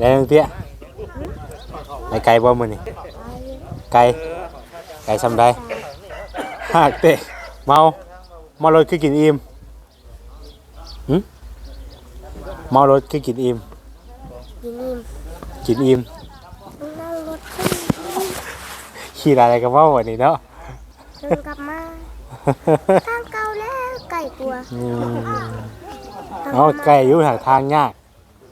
ได้น้องเตี้ยไปไกลบ่มื้อนี่ไกลไกลซำใดหากเตะเมาเมารถคือกินอิ่มหึเมารถคือกินอิ่มยินดีกินอิ่มนั่งรถขึ้นขี่อะไรกันว่าวันนี้เนาะเดินกลับมาทางเก่าแล้วไก่กลัวอืม เอาไกลอยู่หาทางยาก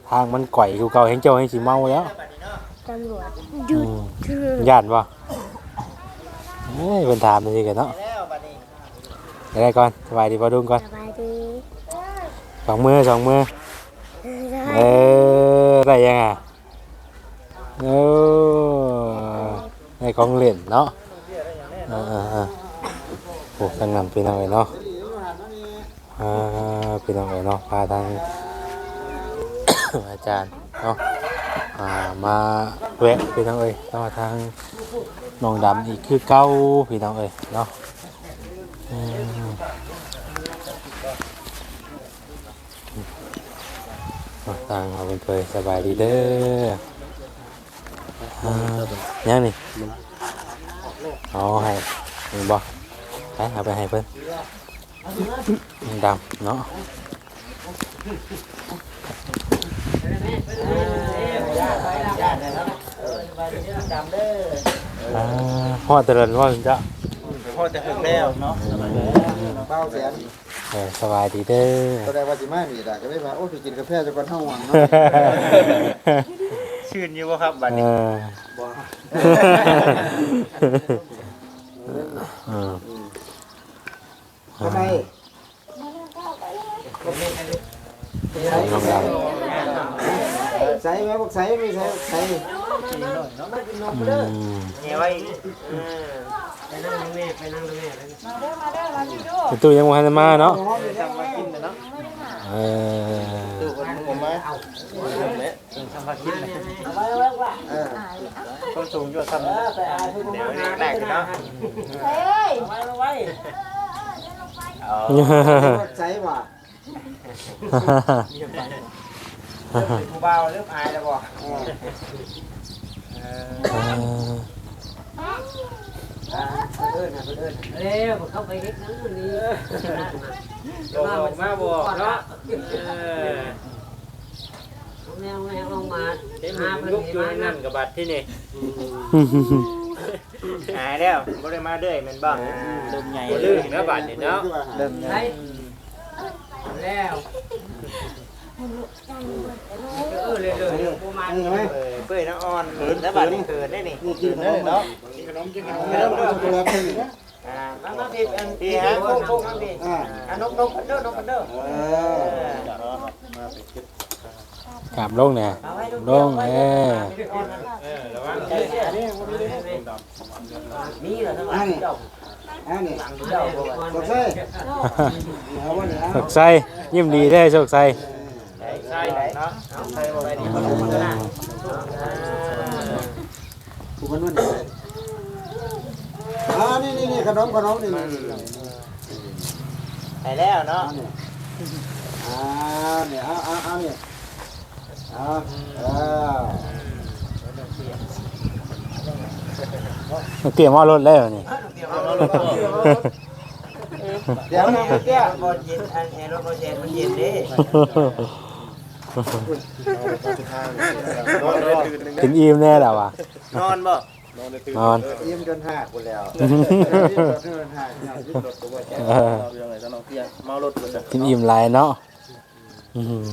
ทางมันก่อยกูเก่าเห็นเจ้าให้สิเมาแล้วตำรวจหอืยุดมถือญาติบ่เอ้ยเพิ่นถามมันสิกันเนาะเดี๋ยวได้ก่อนสบายดีบ่ดุงก่อนสบายดีสองมือสองมือได้เออได้ยังอะเออในของเล่นเนาะเออเออเออโอ้ทางนั้นพี่น้องเอ้ยเนาะอ่า พี่น้องเอ้ยเนาะพาทาง อาจารย์เนาะามาแวะพี่น้องเอ้ยเนาะทางน้องดำอีกคือเก้าพี่น้องเอ้ยเนาะอืมเอาทางเอาเป็นเคยสบายดีเด้ออ่ยังนี่เอาให้นี่บ่ไปเอาไปให้เพิ่นน้องดำเนาะ อ่าพ่อเจริญว่าจะพ่อจะถึงแล้วเนาะเป้าแสนเออสบายดีเด้อแสดงว่าสิมามีด่ะก็เลยว่าโอ้ยไปกินกาแฟจะก่อนเฮาหวังเนาะชื่นอยู่บ่ครับบัดเอนี้อบ่เออทำไม น้องดใส่ไหมบอกใส่ไม่ใส่ใส่ำอืมเนี่ยไว้ประตู้ยังวันมาเนาะห้องนี่ทำมากินนะเนาะเออตู้คนผมมาทำมากินนะเออต้นสูงอยู่ทำ เดี๋ยวนี้เนาะเอาใส่ว่ะผู้บ่าวเริ่มอายแล้วบ่เออเอิ้นน่ะเอิ้นเร็วเข้าไปเฮ็ดหนังมันนี่ลงมาบอเนาะเออแมวแมวลงมาเห็นหาเพิ่นลุกให้อยู่มานั่นั่นกับบัดที่นี่หายแล้วบ่ได้มาเด้อแม่นบ่เริ่มใหญ่ลื่นนะบัดนี่เนาะเริ่มใหญ่ แล้วเออเลยเลยประมาณนี่ไหมเออเปื่อยน้ำอ่อนแล้วบัดนี่เกิดได้นี่นี่กินขนมเนาะเริ่มต้นตัวเพิ่นนะอ่ามามาพี่อันพี่ฮะโค้งโค้งมาพี่อ่าอะนกนกกันเด้อนกกันเด้อเอเอออกลับลงเนี่ยเอาไว้ลงเออเออระวังเออนี่บ่มีเด้อนี่แหละทั้งหลาอัยนนี้เจ้า อันนี้เจ้าบอกใส่เอาวันนี้โชคชัยยิ้มดีได้อโชคชัยใช่เนาะเอาใส่บ่ได้นี่มันลงมาแล้วนะอ่ากูมันวันนี้อ่านี่นี่นี่ขนมขนมนี่นี่ไปแล้วเนาะอ่าเนี่ยอ่าอ่าอ่าเนี่ยอ่าเออ เตรียมว่ารถแล้วนี่เดี๋ยวนะเมื่อกี้บ่เย็นอันแอร์รถบ่เย็นมันเย็นเด้กินอิ่มแน่แล้วว่ะนอนบ่นอนยิ้มจนหักหมดแล้วจนหักเนี่ยยิ้มรถตัวเออเมารถบ่จ้ะกินอิ่มหลายเนาะอืม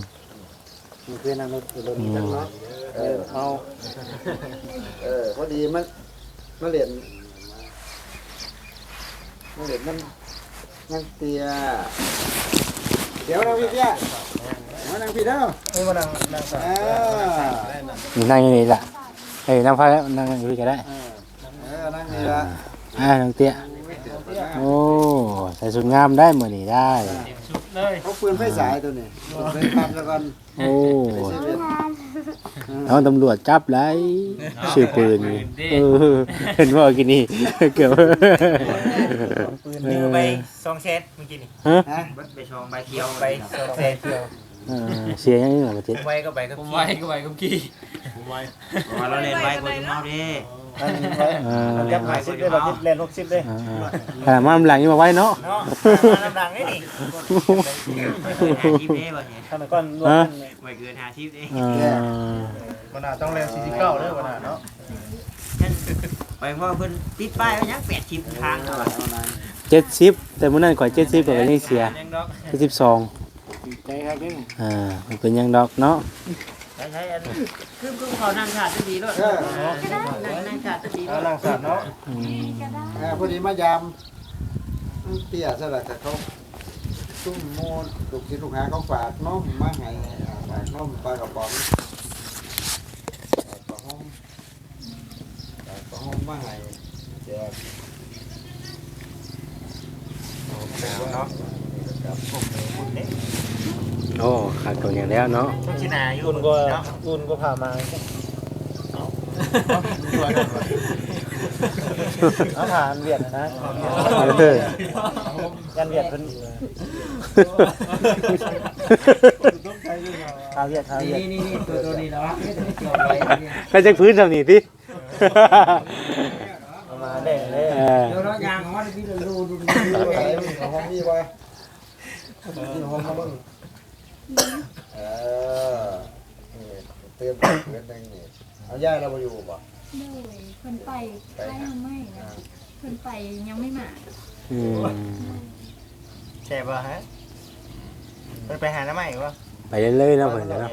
มีเพื่อนนั่งรถรถนี้จังเนาะเออเอาเออพอดีมัน มาเรียนมาเรียนมันนั่งเตียเดี๋ยวเราพี่เตี้ยมานั่งพี่เด้อนี่มานั่งนั่งซะเออนั่งอยู่นี่ล่ะเฮ้ยนั่งพักนั่งอยู่นี่ก็ได้เออนั่งนี่ละอ่าน้องเตี้ยโอ้ใส่สุดงามได้เหมือนนี่ได้ เลยเขาปืนไฟสายตัวนี้ปืนพับแล้วกันโอ้ เอาตำรวจจับไรชื่อปืนเออเห็นว่ากินนี่เกือบปืนดื้อไป2เซตเมื่อกี้นี่ฮะฮะเบิดไปชองใบเขียวไป2เซตเออเสียยังไงล่ะบ่จิตไว้ก็ไปกับผมไว้ก็ไว้กับกี้มาเราเล่นไว้คนเมาดิอั นนี้ไว้เออจับหาสิบได้บ่ทิศเล่น60ได้เออเออขนาดมาลำหลังยังมาไว้เนาะ เนาะน้ำดังนี่นี่หาทิพย์เด้บ่เนี่ยข้างก่อนรวมไว้เกินหาทิพย์เด้เออวันน่ะต้องเล่น49เด้อวันน่ะเนาะไปว่าเพิ่นติดป้ายไว้ยังแปดทิพย์ทางเนาะเจ็ดสิบแต่มื้อนั้นข่อยเจ็ดสิบแต่ก็ยังเสียยังดอกเจ็ดสิบสองใจครับนี่อ่ามันเป็นยังดอกเนาะ ใช่ใช่อันคือคือเขานั่งขาดจะดีด้วยนั่งขาดจะดีด้เอาวยล่างสัตว์เนาะอืมเออพอดีมายามเตี้ยซะละแต่เขาตุ้มโมนลูกศิษย์ลูกหาเขาฝากน้อมมาให้ฝากน้อมปลากระป๋องฝากกระห้องฝากกระห้องมาให้แจกเนาะ ครับ คุณนี่ โอ้ ขาดตัวอย่างแล้วเนาะชุชินาอยู่อุ่นก็อุ่นก็พามาเอาผ่านเวียดนะเออยันเวียดเพิ่นทาเวียดทาเวียดนี่นี่นี่ตัวตัวนี้เนาะไม่ต้องเกี่ยวไว้เนี่ยใครจะพื้นทำนี่ติเอามาเด้งเลยเออเดี๋ยวเรายางของมันพี่ดูดูดูเอาไปเอาห้องนี้ไว้ที่ห้องมาเบิ่ง เออนี่เติมเงินหนึงนี่เอาย่าเราไปอยู่บ่เลยคนไปใช่ยังไม่นะคนไปยังไม่มาอืมแช่ป่ะฮะไปไปหาน้ำใหม่ป่ะไปเรื่อยๆเนาะเพิ่นเนาะ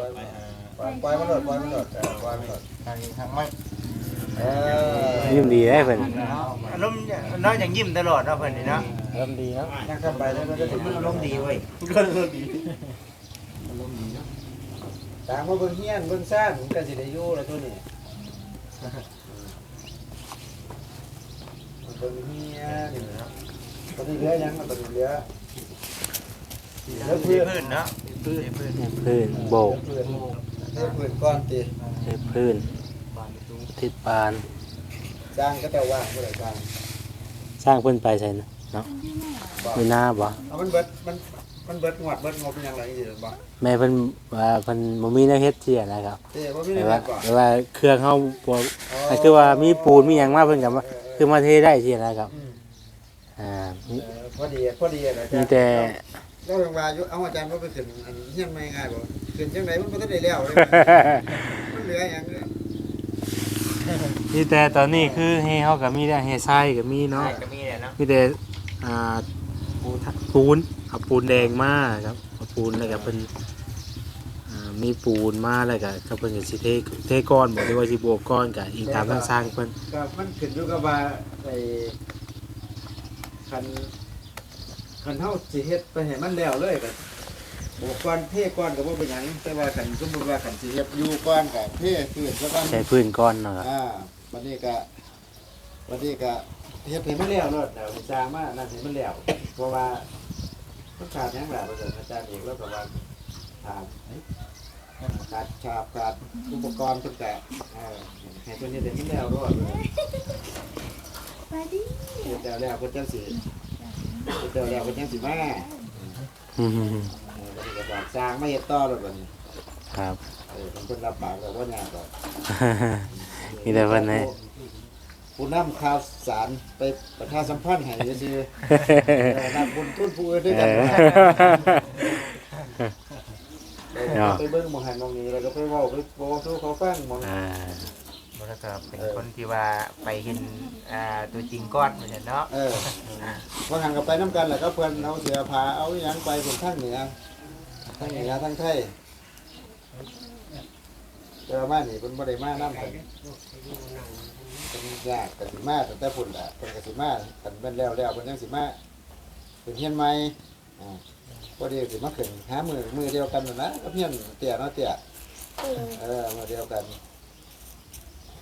ปล่อยปล่อยมันหลดปล่อยมันหลดเออปล่อยมันหลดทางทางไม่เออยิ้มดีได้เพิ่นอารมณ์น้อยอย่างยิ้มตลอดเนาะเพิ่นนี่เนาะอารมณ์ดีเนาะนั่งเข้าไปแล้วมันจะถึงอารมณ์ดีเว้ยก็อารมณ์ดีอารมณ์ดีเนาะ ตามมาเบิ่งเฮียนเบิ่งซ่านผมก็สิได้อยู่แล้วตัวนี้เบิ่งเฮียนนี่นะครับตอนนี้เหลือยังตอนนี้เหลือเหลือพื้พื้นนเนาะพื้นพื้นพื้นโบกเหลือพื้นก้อนตีใช้พื้นทิศปานจ้างก็แต่ว่างบ่ได้จ้างสร้างเพิ่นไปใส่เนาะเนาะไม่น่าบ่เอามันเบิดมัน มันเบิดงวดเบิดงบเป็นหยังไงอีกบ่แม่เพิ่นว่าเพิ่นบ่มีแนวเฮ็ดเที่ยนะครับเด้บ่มีแต่เงิว่านก่อนแต่ว่าเครื่องเฮาบ่ก็คือว่ามีปูนมีหยังมาเพิ่นก็มาคือมาเทได้เที่ยนะครับอืมอ่ามีเออพอดีพอดีนะมีจ๊ะแต่ก็เรื่องว่าอยู่เอาอาจารย์ว่าไปขึ้นอันเฮียนไม่ง่ายบ่ขึ้นจังไดมันบ่ทันได้แล้วเลยมันเหลือหยังเนี่ยมีแต่ตอนนี้คือเฮเฮาก็มีแต่เฮทรายก็มีเนาะใช่ก็มีแหละเนาะมีแต่อ่าปูน เอาปูนแดงมาครับเอาปูนแล้วก็เพิ่นอ่ามีปูนมาแล้วก็เขาเพิ่นก็สิเทเทก้อนบ่หรือว่าสิบวกก้อนก็อีกตามทางสร้างเพิ่นก็มันขึ้นอยู่กับว่าไอ้คันคันเฮาสิเฮ็ดไปให้มันแล้วเลยก็บอกก่อนเทก่อนก็บ่เป็นหยังแต่ว่าคันสมมุติว่าคันสิเฮ็ดอยู่ก่อนก็เทพื้นซะก่อนใช้พื้นก้อนเนาะครับอ่าวันนี้ก็วันนี้ก็เฮ็ดให้มันแล้วเนาะเดี๋ยวสร้างมานั่นให้มันแล้วเพราะว่า มันขาดหยังล่ะว่าซั่นอาจารย์เอกแล้วก็ว่าขาดเอ้ยขาดฉาบขาดอุปกรณ์ตั้งแต่เออให้ตัวนี้ได้มันแล้วรอดเลยไปดิเฮ็ดแล้วแล้วเพิ่นจังสิเฮ็ดแล้วแล้วเพิ่นจังสิมาอืมเออวันนี้ก็ฝากสร้างมาเฮ็ดต่อแล้วบัดนี้ครับเออเพิ่นรับปากแล้วว่ายากดอกมีแต่เพิ่นให้ ผู้นำข่าวสารไปประชาสัมพันธ์ให้ซื่อๆเออนักบุญทุนผู้อื่นด้วยเอกันอเราไปเบิ่งหมองหันหมองนี้แล้วก็ไปเว้าไปบอกสู่เขาฟังหมองอ่าแล้วก็เป็นคนที่ว่าไปเห็นอ่าตัวจริงก้อนเหมือนกันเนาะเออว่าหันกับไปน้ำกันแหละก็เพิ่นเอาเสือผาเอาหยังไปบนทางเหนือทางเหนือทางไทยแต่ว่ามานี่เพิ่นบ่ได้มานำกัน เป็นยากกันสิมาตั้งแต่พุ่นล่ะเพิ่นก็สิมากันแม่นแล้วแล้วเพิ่นยังสิมาเป็นเฮียนใหม่อ่าพอดีสิมาขึ้นหามือมือเดียวกันนั่นนะกับเฮียนเตี้ยเนาะเตี้ยอืมเออมาเดียวกัน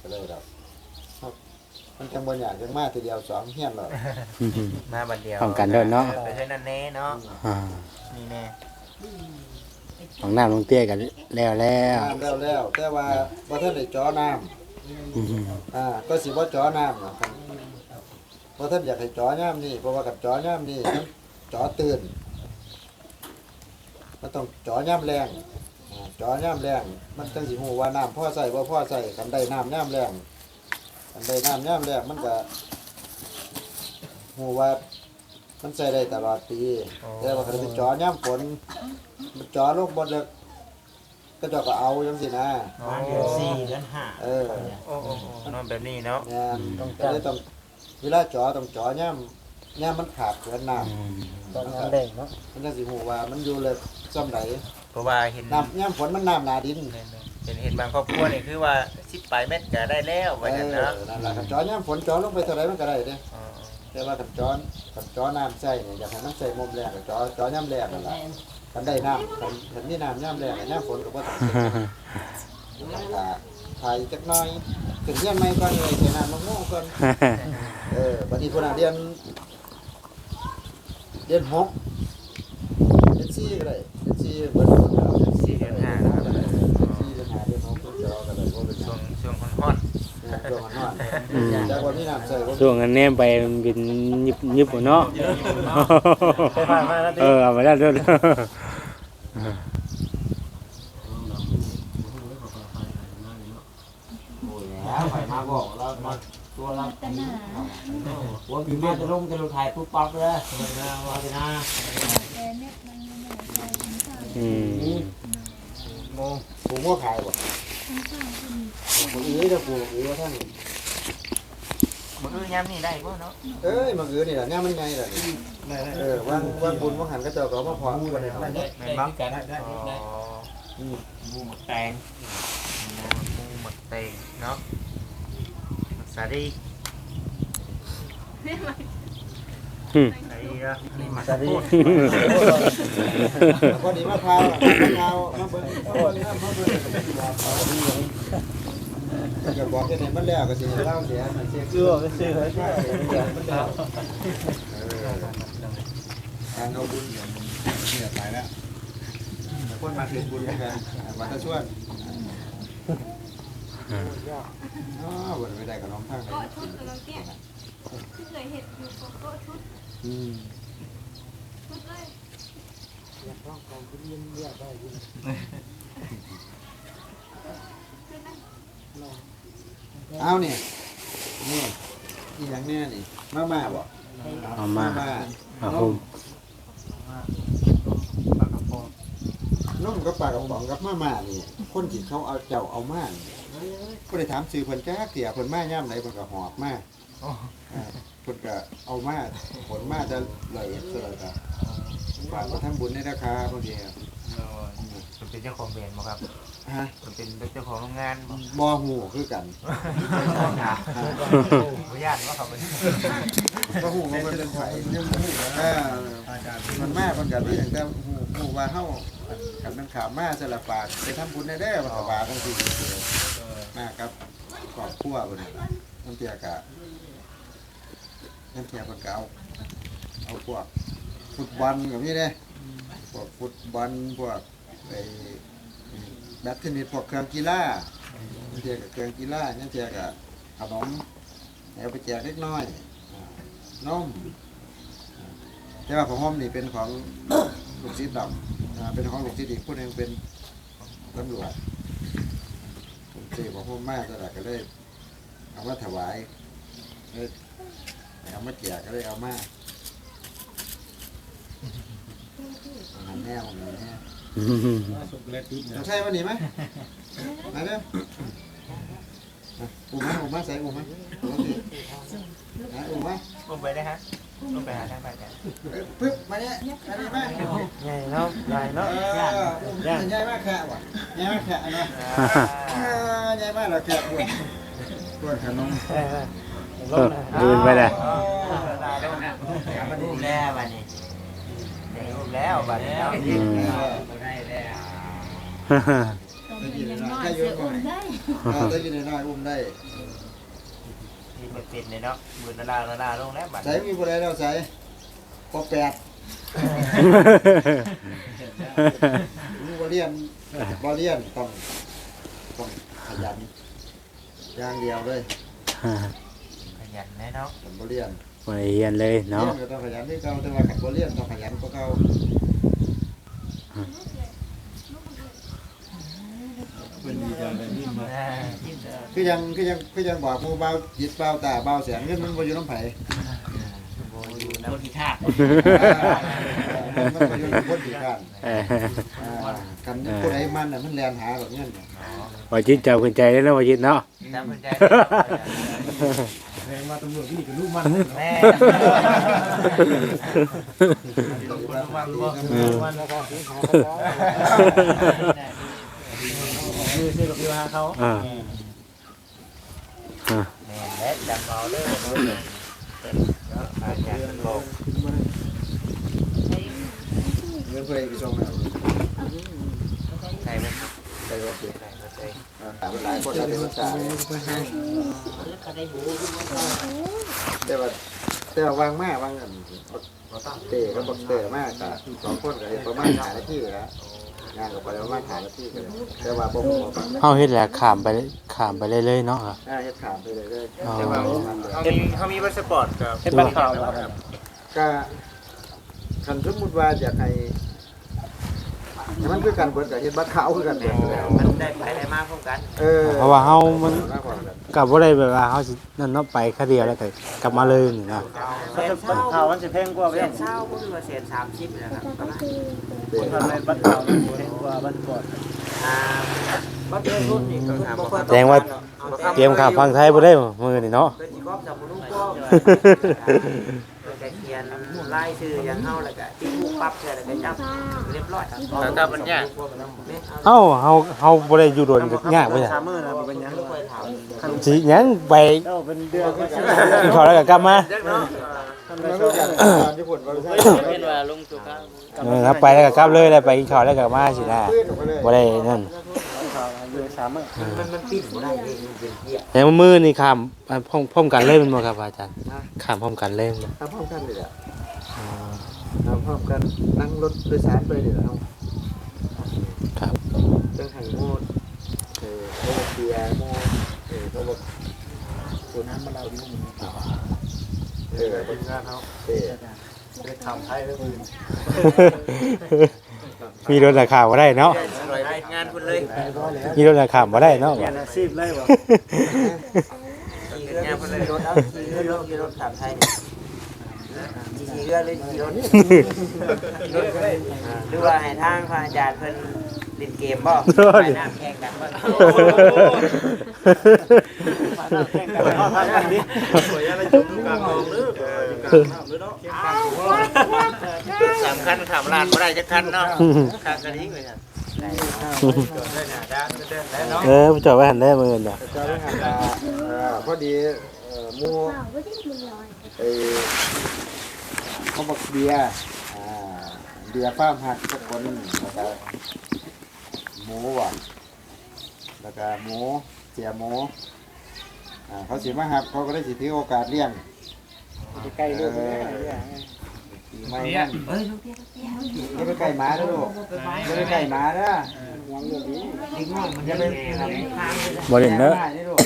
ก็เลยดอกมันจังบ่อยากจังมาทีเดียวสองเฮียนหรอกมาบัดเดียวป้องกันด้วยเนาะ ไปใช้นั่นแน่เนาะอ่านี่แน่ของน้ำลงเตี้ยกันแล้วแล้ว น้ำแล้วแล้วแต่ว่าบ่ทันได้เจอน้ อืมอ่าก็สิบ่เจอน้ำนะครับบ่ทันอยากให้เจอน้ำนี่เพราะว่ากับเจอน้ำนี่มันเจอตื่นมันต้องจ่อย่ำแรงอ่าจ่อย่ำแรง มันจังสิฮู้ว่าน้ำพ่อใส่บ่าพ่อใส่กันได้น้ำย่ำแรงกันได้น้ำย่ำแรงมันก็ฮู้ว่ามันใส่ได้ตลอดปีแต่ว่าคันเป็นจ่อย่ำฝนมันจ่อลงบ่เลิก ก็เจ้าก็เอาจังซี่นะโอ้บ้านเดือนสี่เดือนห้าเออโอ้โอ้โอ้นอนแบบนี้เนาะแม่นก็เลยต้องเวลาจ่อต้องจ่อย่ำย่ำมันขาดเกินน้ำตอนนั้นแรงเนาะมันจังสิฮู้ว่ามันอยู่เลยซ้ำไหนเพราะว่าเห็นน้ำย่ำฝนมันน้ำหนาดินเห็นเห็นบางครอบครัวนี่คือว่าสิบปลายเม็ดก็ได้แล้วว่าเอจังอเนาะนั่นแหละขันจอย่ำฝนจอลงไปเท่าไรมันก็ได้เด้อ๋อแต่ว่าขันจอนขันจอน้ำใส่เนี่ยอยากให้มันใส่มุมแรงกับจอจอย่ำแรงนั่นแหละ ขันได้น้ำขันขันนี่น้ำย่ำแรงย่ำฝนก็บ่ต้องต้องกะถ่ายจักหน่อยถึงเรียนไม่ก่อนเลยใส่น้ำมะม่วงก่อนเออบัดนี้คนอะเรียนเรียนหกเรียนสี่ก็ได้เรียนสี่เบิดหมดแล้วเรียนสี่เดือน จากวันนี้น้ำใส่บ่ช่วงนั้นแนมไปมันเป็นยิบยิบหัวเนาะไปผ่านมาแล้วดิเออเอาไปแล้วด้วยแล้วไปมาบอกเรามาตัวเราตนาหัวปีมาจะลงจะลงถ่ายปุ๊บปั๊บเลยนะว่าไปนะแต่เน็ตมันไม่ได้ใช้ทั้งข้างอืมโมปลูกหัวขายบ่ทั้งข้างคุณปลูกอีจะปลูกอีว่าท่าน มื้อยามนี่ได้บ่เนาะเอ้ยมันคือนี่แหละเนี่ยมันไงล่ะนี่เออว่างว่างบุญว่างหันก็เจ้าก็เอามาพอกันเลยได้ได้ได้ได้ได้อ๋อได้มูหมกแตงหมูหมดเตงเนาะสาดีอืมไอ้เนาะนี่มาสวัสดีพอดีมะพร้าวมะพร้าวมาเบิ่งมาเบิ่งมาเบิ่ง ก็บอกแค่ไหนมันแล้วก็สิเล่าเสียมันเสียเชื่อไม่เชื่อไม่เชื่อมันแล้วการเอาบุญเนี่ยตายแล้วคนมาถึงบุญกันวัดตะชวนอ๋อวันไม่ได้กับน้องข้งเลยก็ชุดกับน้องเตี้ยที่เคยเห็นอยู่ก็ชุดอืมชุดเลยเยี่ยมได้ยิน อาเนี่ยนี่อีหยังเนี่ยนี่มาม่าบ่เอามาม่าเอาผมน้องกับปลากระป๋องกับมาม่านี่คนที่เขาเอาเจ้าเอามานี่ก็ได้ถามสื่อเพิ่นจ้าเตี่ยเพิ่นมาย่ำไหนเพิ่นก็หอบมาอ่าเพิ่นก็เอามาผลมาจะละเอียดเสือก็ฝากมาทำบุญในราคาบางทีครับมันเป็นเจ้าของแบรนด์บ่ครับ ฮะมันเป็นเจ้าของโรงงานบ่บ่หูคือกันบ่ญาติว่าเขาเป็นบ่หูว่ามันเป็นไผเออมันมาเพิ่นก็มีแต่หูหูว่าเฮาคันมันขามมาสลับปากไปทำบุญได้เด้อว่าก็ว่าจังซี่มาครับครอบครัวเพิ่นน้ำเตียกะน้ำเตียเพิ่นก็เอาเอาพวกฟุตบอลก็มีเด้พวกฟุตบอลพวกไอ้ แบดเทนนิสพวกเครื่องกีฬาน้ำเตียกับเครื่องกีฬาน้ำเตียกับขนมเอาไปแจกเล็กน้อยนมอ่าแต่ว่าของห้อมนี่เป็นของลูกศิษย์ดำเป็นของลูกศิษย์อีกผู้หนึงเป็นตำรวจผมเสียบอกผมมากต่ละก็เลยเอามาถวายเอามาแจกก็เลยเอามาอาหารแน่ผมนี่แน่ ใช่วันนี้ไหมมาเด้ออะอุ้มมาอุ้มมาใส่อุ้มมาอุ้มมาอะอุ้มมาอุ้มไปได้ฮะอุ้มไปหาทางบ้านกันเอ้ยปึ๊บมาเนี่ยมาเนี่ยมาใหญ่เนาะใหญ่เอเนาะออุ้มใหญ่มากแค่ว่ะใหญ่มากแค่เนาะเอ้ยยายบ้านเราแค่ปวดปวดขนมเออเออเดินไปเลยมันอุ้มแล้วบัดนี้ได้อุ้มแล้วบัดนี้เน ตอนนี้ยังน้อยเสียอุ่นได้เราได้ยินน้อยอุ้มได้นี่มันเป็นเลยเนาะมือนารานาราลงแล้วบัดใส่มีผู้ใดเราใส่พอแปดมีบอเรียนบอเรียนต้องต้องขยันอย่างเดียวเลยขยันแน่เนาะผมบเรียนไปเรียนเลยเรียเนาะนก็ต้องขยันที่เก่าแต่ว่าขันบอเรียนต้องขยันก็เก่า อ่าคือยังคือยังคือยังบอกหมู่เบาจิตเบาตาเบาเสียงเงินมันบ่อยู่น้ำไผโบอยู่คนน้ำที่ท่ามันบ่อยู่น้ำคนที่กันเอออ่ากันผู้ใดมันน่ะมันแล่นหาแบบเงินน่ะว่าจิตเจ้าขึ้นใจได้แล้วว่าจิตเนาะ จำเป็นใจแรงมาตำรวจนี่ก็รู้มันแม่คื อซื้อกับพี่ว่าเขาอ่าแม่และจำเอาเด้ออาจารย์มันบอกเงินเพื่อไปส่งแล้วใช่ไหมไปรถใช่ไหมใช่อ่าถามหลายคนแล้วเป็นภาษาแต่ว่าแต่ว่าวางมากวางอันเตะก็บอกเตะมากแต่สองคนก็เฮ็ดประมาณหานาทีแล้ว งานก็ไปประมาณหานาทีกันแต่ว่าบ่ฮู้ว่าเฮาเฮ็ดแหละขามไปขามไปเรื่อยๆเนาะครับ อ่าเฮ็ดถามไปเลยเด้ออ๋อแต่ว่าบ่ทันเลย เขามีเขามีบัสปอร์ตกับเป็นบ้านข่าวครับ ก็คันสมมุติว่าอยากให้ให้มันคือกันเบิดก็เฮ็ดบัตรขาวคือกันเบิดแล้วมันได้ไปได้มากพร้อมกัน เออเพราะว่าเฮามัน มากกว่ากันกลับบ่ได้แบบว่าเฮาสินั่นเนาะไปแค่เดียวแล้วก็กลับมาเลยนี่นะเสียนบ้านเศร้าข่าวมันจะแพงกว่าเสีเพื่ยนเศร้าก็คือว่าเสียนสามสิบนะครับประมาณเด้อ ทำในบ้านข่าวแพงกว่าบ้านก่อนอ่าบัตรเดรุ่นนี่ก็ถามว่าแสดงว่าเตรียมขามฟังไทยบ่ได้มือนี่เนาะ เป็นจีกอบจากมนุษย์ก็ก็เขียนไล่ชื่อยังเฮาแล้วก็ติ๊กปั๊บเสร็จแล้วก็จับเรียบร้อยแล้วก็มันยาก เอ้าเฮาเฮาบ่ได้อยู่โดนก็ยากเว้ยสามมื้อนะเป็นยังสิหยังไปเจ้าเป็นเดือนก็ใช่กินข้าวแล้วก็กลับมาจักเนาะ มันรู้จักตอนที่ผลว่าใช่เป็นว่าลุงสุภาพเออครับไปแล้วก็กลับเลยแล้วไปกินข้าวแล้วก็มาสินะพื้นออกมาเลยบ่ได้นั่นข่าวอยู่สามมื้อมันมันปิ่นบ่ได้เองมันเป็นเหี้ยแต่ว่ามื้อนี่ข้ามอ่าพร้อมพร้อมกันเลยแม่นบ่ครับอาจารย์ข้ามพร้อมกันเลยแม่นบ่ทำพร้อมกันเลยอะอ๋อทำพร้อมกันนั่งรถโดยสารไปเลยเอาครับจังไห้โมดเออโมดเบียร์โมดเออโมดคนนั้นมาเราอยู่มึง เออเป็นงานเขาเออเป็นข่าวไทยแล้วคือมีรถราคาบ่ได้เนาะงานคุณเลยมีรถราคาบ่ได้เนาะเปลี่ยนอาชีพเลยบ่งานคุณเลยรถเอาขี่รือรถขี่รถถามไทยขี่เรือเลยขี่รถหรือว่าให้ทางพระอาจารย์เพิ่นเล่นเกมบ่ไปน้ำแข่งกันบ่ สามคันถามร้านบ่ได้จักคันเนาะคันกันนี้เลยครับได้ได้หน้าเดินแล้ะเออไปจอดไว้หันได้มื้อน่ะเจ้าได้หันมาเออพอดีเอ่อหมูเปล่าไม่ได้มันลอยไอ้เขาบอกเบียร์เบียร์ฟ้ามหักสักคนแล้วก็หมูว่ะแล้วก็หมูเสียหมู อ่าเขาสิมาหับเขาก็ได้สิถือโอกาสเลี้ยงใกล้เรื่องปีใหม่นั่นอย่าไปใกล้หมาเด้อลูกอย่าไปใกล้หมาเด้อห่วงเรื่องนี้ดิ้งน้อยมันจะเป็นทางเลยบ่เล่นเด้อง่ายนี่ลูก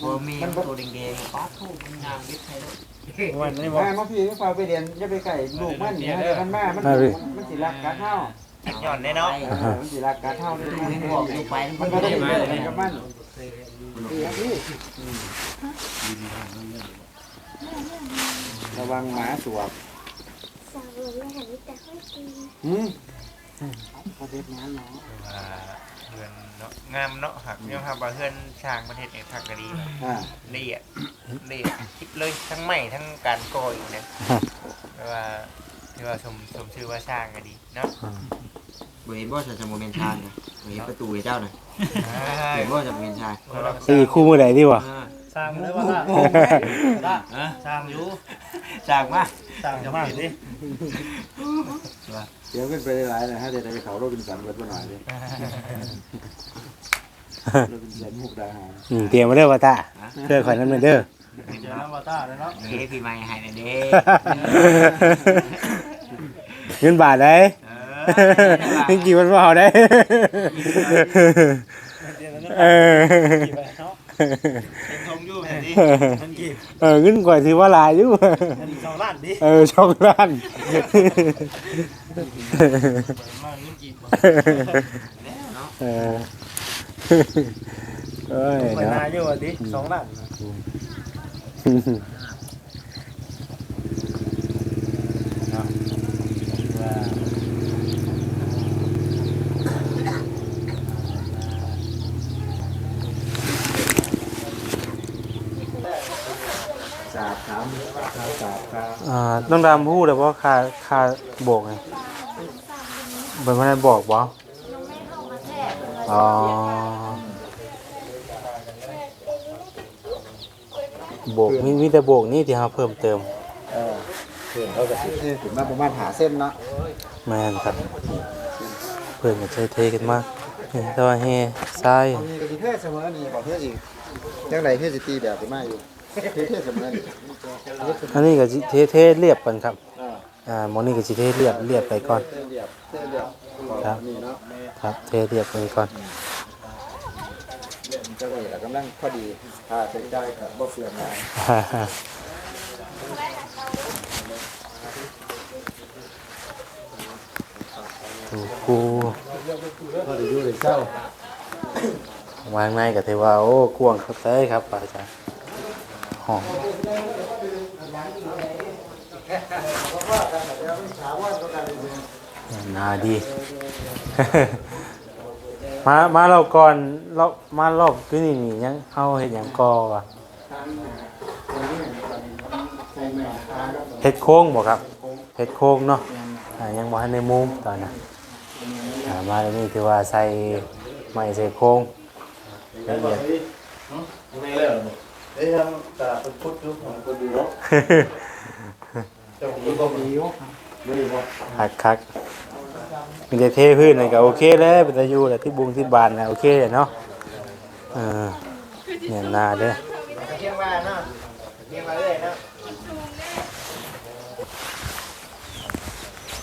พอมีตัวแดงๆป๊อปทูมันงามวิทย์ไทยเลยวันนี้บ่แม่มาพี่ก็พาไปเรียนอย่าไปใกล้ลูกมันอย่าให้มันมามันมันสิรักกัดเฮา หย่อนแน่เนาะเออมันสิรักกัดเฮาเลยมันไม่บอกอยู่ไปมันบ่ได้เล่นอะไรกับมันระวังหมาสวบสาวเลยไม่หันแต่ค่อยกินหืมเฮือนเนาะงามเนาะหักเนี่ยังหักว่าเฮือนช่างประเทศเอกทักกะดีอ่าละเอียดละเอียดคิดเลยทั้งใหม่ทั้งการก่ออีกนะแต่ว่า ที่ว่าชมชมชื่อว่าสร้างก็ดีเนาะบ่เห็นบ่ฉันจะโมเมนทานนะบ่เห็นประตูให้เจ้าน่ะเห็นบ่จะโมเมนทานสิคู่มื้อใดดีวะสร้างเลยว่าล่ะสร้างอยู่จากมาสร้างจะมาสิเดี๋ยวขึ้นไปหลายๆนะฮะเดี๋ยวไปเขาโรบินสันกันตัวหน่อยดิโรบินสันมุกดาหารอืมเตรียมมาเด้อว่าตาเด้อข่อยนำเด้อ เดี๋ยวน้ำว่าต้าเลยเนาะเฮ้พี่ใหม่ให้น่ะเด้เงินบาทได้เอเงินกี่วันบ่เอาได้เออกี่ไปเนาะเป็นทงอยู่แบบนี้มันกี่เออเงินก่อยถือว่าหลายอยู่มันสองล้านดิเออช่องล้านมันเงินกี่เออเอ้ยไปเนาะ นาอยู่อะดิสองล้าน สาบถามสาบครับอ่าต้องดำพูดเลยว่าคาคาโบกไงเบิ่งว่าได้บอกบ่อ๋อ โบกมีมีแต่โบกนี่ที่เราเพิ่มเติมเออเพื่อนเขาก็สิเทถึงมาประมาณหาเส้นเนาะแม่นครับเพื่อนก็ใช้เทกันมากแต่ว่าเฮทรายเอานี่ก็สิเทเสมอนี่บ่เทอีกจังไดเทสิตีแบบสิมาอยู่เทเทเสมอนี่อันนี้ก็สิเทเทเรียบก่อนครับอ่าอ่าหมอนี่ก็สิเทเรียบเรียบไปก่อนเทเรียบเทเรียบครับนี่เนาะครับเทเรียบไปก่อนจังไดล่ะกำลังพอดี ค่าใช้จ่ายก็บ่เปลืองหลายดูกูพอได้อยู่ได้เช่าวางในก็ถือว่าโอ้กวางครับเต้ครับอาจาหอมนาดี มามาเราก่อนเรามารอบคือนี่นี่ยังเอาเห็ดหยังกอวะเห็ดโค้งบ่ครับเห็ดโค้งเนาะอ่ายังบ่ทันในมุมตอนน่ะอ่ามาแล้วนี่คือว่าใส่ไม้ใส่โค้งละเอียดไม่เลิกเอ้ยทำตลาเป็นพุทธยุคของคนดูเนาะเจ้าของก็มีอยู่ไม่ได้ว่าคักคัก มีแต่เทพื้นเลยก็โอเคแล้วเป็นตาอยู่แหละที่บุงที่บานนะโอเคเนาะเออเนี่ยนาเด้อเที่ยงมาเนาะเที่ยงมาเลยเนาะ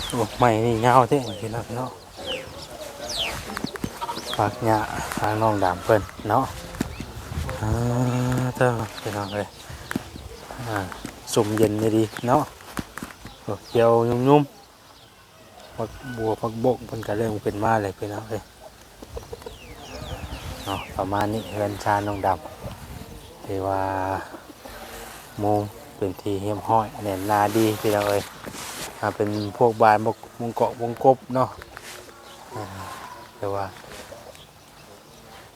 โอ้ไม่นี่เงาเท่พี่น้องเนาะฝากหญ้าทางน้องดำเพิ่นเนาะอ่าเท่าพี่น้องเลยอ่าสุ่มเย็นดีเนาะเกี่ยวยุ่มๆ พักบัวพักบกเพิ่นก็เริ่มเป็นมาเลยพี่น้องเลยเนาะประมาณนี้เฮือนชาน้องดำที่ว่าโมเป็นทีเฮียมห้อยแหน่นนาดีพี่น้องเอ้ยอ่าเป็นพวกบานบกวงเกาะวงกบเนาะอ่าแต่ว่า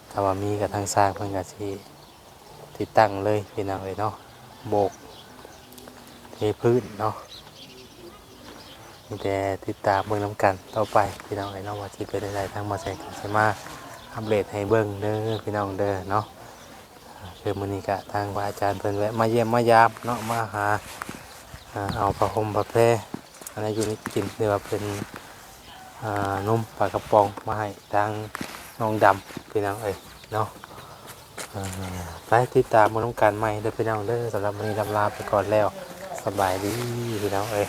ถ้าว่ามีกับทางสร้างเพิ่นก็สิติดตั้งเลยพี่น้องเอ้ยเนาะโบกเทพื้นเนาะ มีแต่ติดตามเบิ่งน้ำกันต่อไปพี่น้องเอ้ยเนาะว่าสิเป็นอะไรทางมาใส่กันสิมาอัปเดตให้เบิ่งเด้อพี่น้องเด้อเนาะคือมื้อนี้ก็ทางว่าอาจารย์เพิ่นแวะมาเยี่ยมมายามเนาะมาหาเอาผ้าห่มผ้าแพรอะไรอยู่นี่กินเรียกว่าเป็นอ่านมปลากระป๋องมาให้ทางน้องดำพี่น้องเอ้ยเนาะไปติดตามมาน้องการใหม่เด้อพี่น้องเด้อสำหรับวันนี้ลำลาไปก่อนแล้วสบายดีพี่น้องเอ้ย